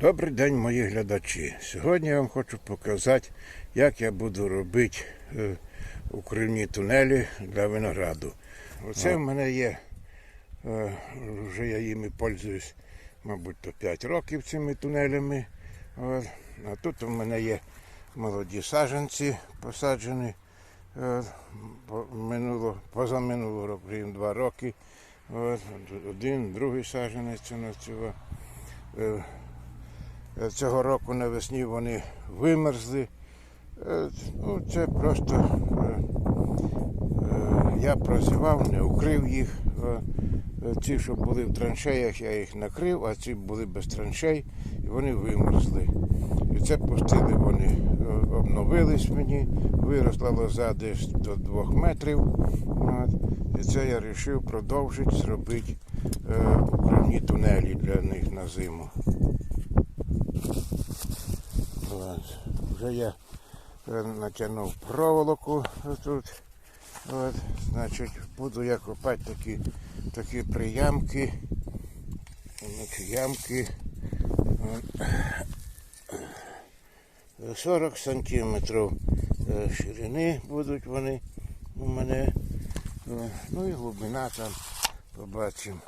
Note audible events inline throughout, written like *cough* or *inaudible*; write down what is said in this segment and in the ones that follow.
Добрий день, мої глядачі. Сьогодні я вам хочу показати, як я буду робити е, укривні тунелі для винограду. Оце в мене є, е, вже я їми пользуюсь, мабуть, то 5 років цими тунелями. От. А тут у мене є молоді саджанці посаджені е, минуло, позаминулого року, їм 2 роки. От. Один, другий саджанець у нас цього. Е, Цього року навесні вони вимерзли. Е, Ну, це просто е, я прозівав, не укрив їх. Ці, що були в траншеях, я їх накрив, а ці були без траншей і вони вимерзли. І це пустили вони, обновились мені, виросла лоза десь до двох метрів. І це я вирішив продовжити зробити укривні тунелі для них на зиму. От. Вже я е, натягнув проволоку тут. От. Значить, буду я копати такі, такі приямки. Ямки. 40 сантиметрів е, ширини будуть вони у мене. Е, Ну і глибина там побачимо.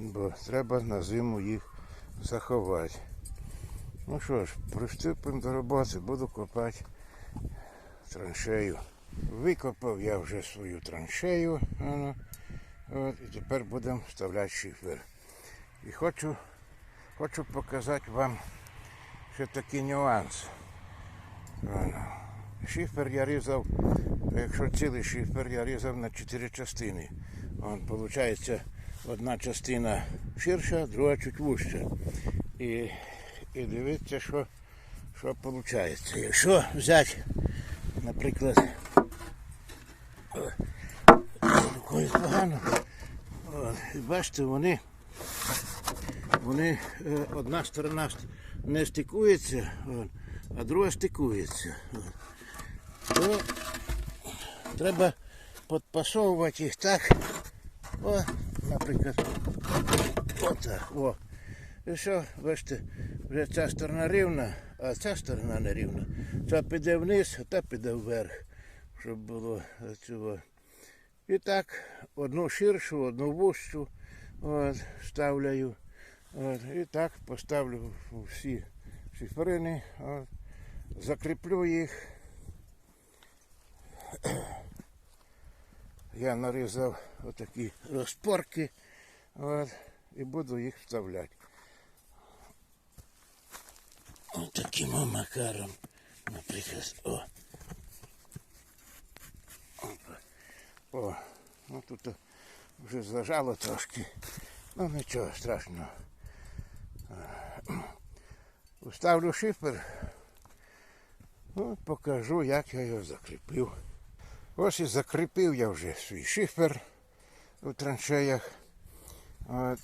Бо треба на зиму їх заховати. Ну що ж, приступимо до роботи, буду копати траншею. Викопав я вже свою траншею. Воно. От, і тепер будемо вставляти шифер. І хочу, хочу показати вам ще такий нюанс. Воно. Шифер я різав, якщо цілий шифер, я різав на чотири частини. Он, виходить, одна частина ширша, друга чуть вужча. І, і дивіться, що, що виходить. Якщо взяти, наприклад, рукою погано, бачите, вони, вони е, одна сторона не стикується, а друга стикується. То треба підпасовувати їх так, о, наприклад, отак, о. І що, бачите, вже ця сторона рівна, а ця сторона не рівна. Ця піде вниз, а та піде вверх, щоб було цього. І так, одну ширшу, одну вущу от, ставляю. От, і так поставлю всі шиферини, закріплю їх. Я нарізав отакі розпорки от, і буду їх вставляти. Ось таким о макаром, наприклад. О. О, ну тут вже зажало трошки. Ну нічого страшного. Уставлю шифер. Ну, покажу, як я його закріпив. Ось і закріпив я вже свій шифер у траншеях. От.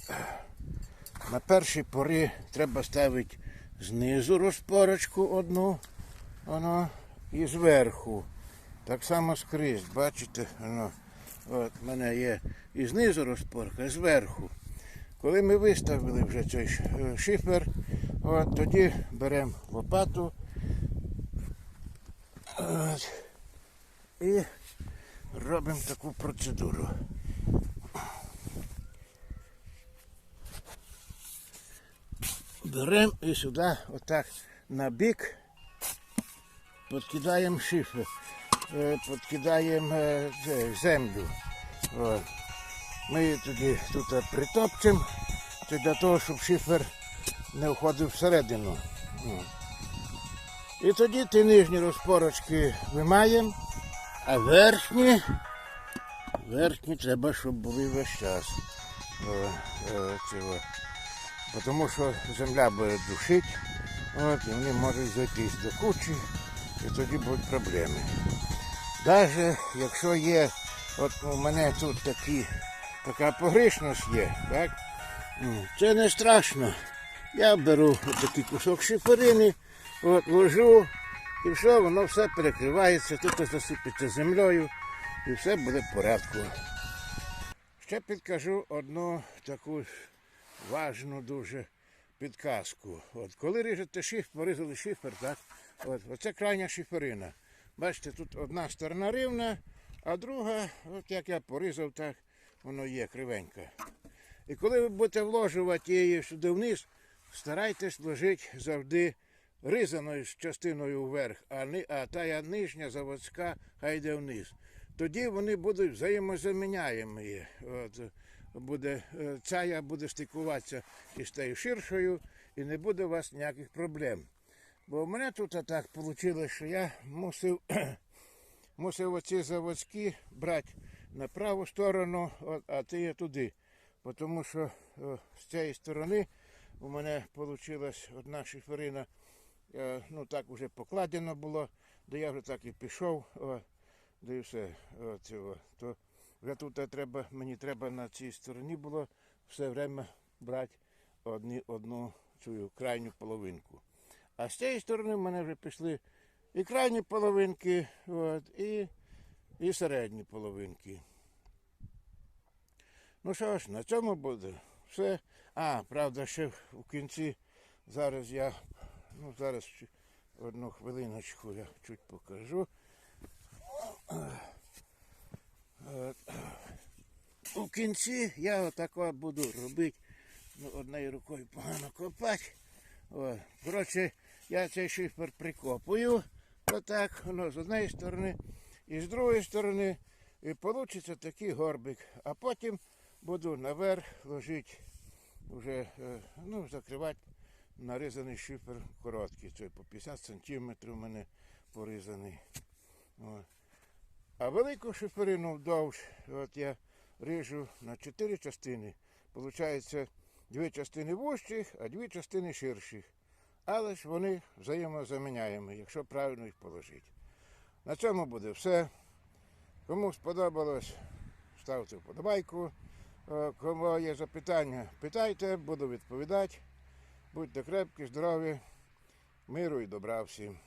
На першій порі треба ставити знизу розпорочку одну, воно, і зверху. Так само скрізь, бачите, воно, от в мене є і знизу розпорка, і зверху. Коли ми виставили вже цей е, шифер, от, тоді беремо лопату от, і робимо таку процедуру. Беремо і сюди, отак на бік, підкидаємо шифер, е, підкидаємо е, землю. Ми її тоді тут притопчемо, для того, щоб шифер не входив всередину. І тоді ті нижні розпорочки вимаємо, а верхні, верхні треба, щоб були весь час. О, о, цього. Тому що земля буде душити, от, і вони можуть зайтись до кучі, і тоді будуть проблеми. Навіть якщо є, от у мене тут такі, така погрішність є, так? Це не страшно. Я беру такий кусок шиферини, от, ложу, і все, воно все перекривається, тут засипеться землею, і все буде в порядку. Ще підкажу одну таку важну дуже підказку. От, коли ріжете шиф, порізали шифер, так? От, оце крайня шиферина. Бачите, тут одна сторона рівна, а друга, от як я порізав, так воно є кривенька. І коли ви будете вложувати її сюди вниз, старайтесь вложити завжди ризаною частиною вверх, а, ни, а та нижня заводська хай йде вниз. Тоді вони будуть взаємозаміняємі. От, буде, е, ця буде стикуватися із тією ширшою і не буде у вас ніяких проблем. Бо в мене тут так вийшло, що я мусив, *clears throat* мусив оці заводські брати на праву сторону, а ті туди. Тому що о, з цієї сторони у мене вийшла одна шиферина, е, ну так вже покладено було, де я вже так і пішов, о, де і все. О, цього. То вже тут треба, мені треба на цій стороні було все время брати одні, одну цю крайню половинку. А з цієї сторони в мене вже пішли і крайні половинки, от, і, і середні половинки. Ну що ж, на цьому буде все. А, правда, ще в кінці зараз я, ну зараз одну хвилиночку я чуть покажу. У кінці я отако буду робити, ну, однією рукою погано копати. Коротше, я цей шифер прикопую, отак, воно з однієї сторони, і з другої сторони, і вийде такий горбик. А потім буду наверх ложити, вже, е, ну, закривати нарізаний шифер короткий. Це по 50 сантиметрів у мене порізаний. А велику шиферину вдовж, от я ріжу на чотири частини. Получається дві частини вужчих, а дві частини ширших. Але ж вони взаємозаміняємо, якщо правильно їх положити. На цьому буде все. Кому сподобалось, ставте вподобайку. Е, Кому є запитання, питайте, буду відповідати. Будьте крепкі, здорові, миру і добра всім.